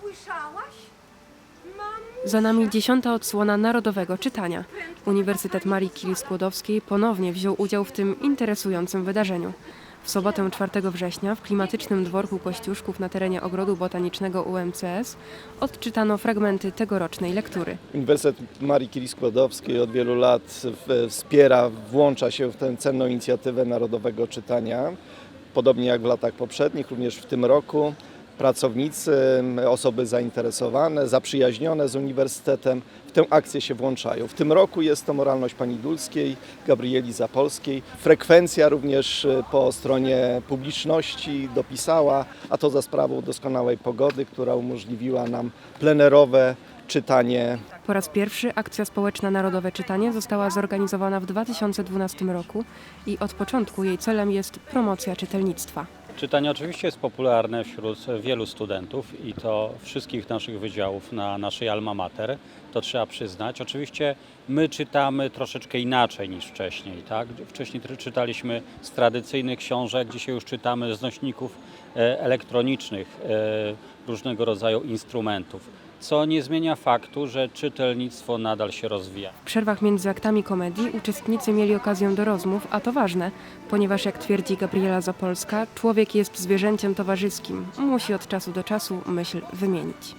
Słyszałaś? Za nami dziesiąta odsłona narodowego czytania. Uniwersytet Marii Curie Skłodowskiej ponownie wziął udział w tym interesującym wydarzeniu. W sobotę 4 września w klimatycznym dworku Kościuszków na terenie Ogrodu Botanicznego UMCS odczytano fragmenty tegorocznej lektury. Uniwersytet Marii Curie Skłodowskiej od wielu lat wspiera, włącza się w tę cenną inicjatywę narodowego czytania. Podobnie jak w latach poprzednich, również w tym roku pracownicy, osoby zainteresowane, zaprzyjaźnione z uniwersytetem w tę akcję się włączają. W tym roku jest to moralność pani Dulskiej, Gabrieli Zapolskiej. Frekwencja również e, po stronie publiczności dopisała, a to za sprawą doskonałej pogody, która umożliwiła nam plenerowe czytanie Po raz pierwszy akcja społeczna Narodowe Czytanie została zorganizowana w 2012 roku i od początku jej celem jest promocja czytelnictwa. Czytanie oczywiście jest popularne wśród wielu studentów i to wszystkich naszych wydziałów na naszej alma mater, to trzeba przyznać. Oczywiście my czytamy troszeczkę inaczej niż wcześniej. Tak? Wcześniej czytaliśmy z tradycyjnych książek, dzisiaj już czytamy z nośników e, elektronicznych e, różnego rodzaju instrumentów, co nie zmienia faktu, że czytelnictwo nadal się rozwija. W przerwach między aktami komedii uczestnicy mieli okazję do rozmów, a to ważne, ponieważ jak twierdzi Gabriela Zapolska, człowiek jest zwierzęciem towarzyskim, musi od czasu do czasu myśl wymienić.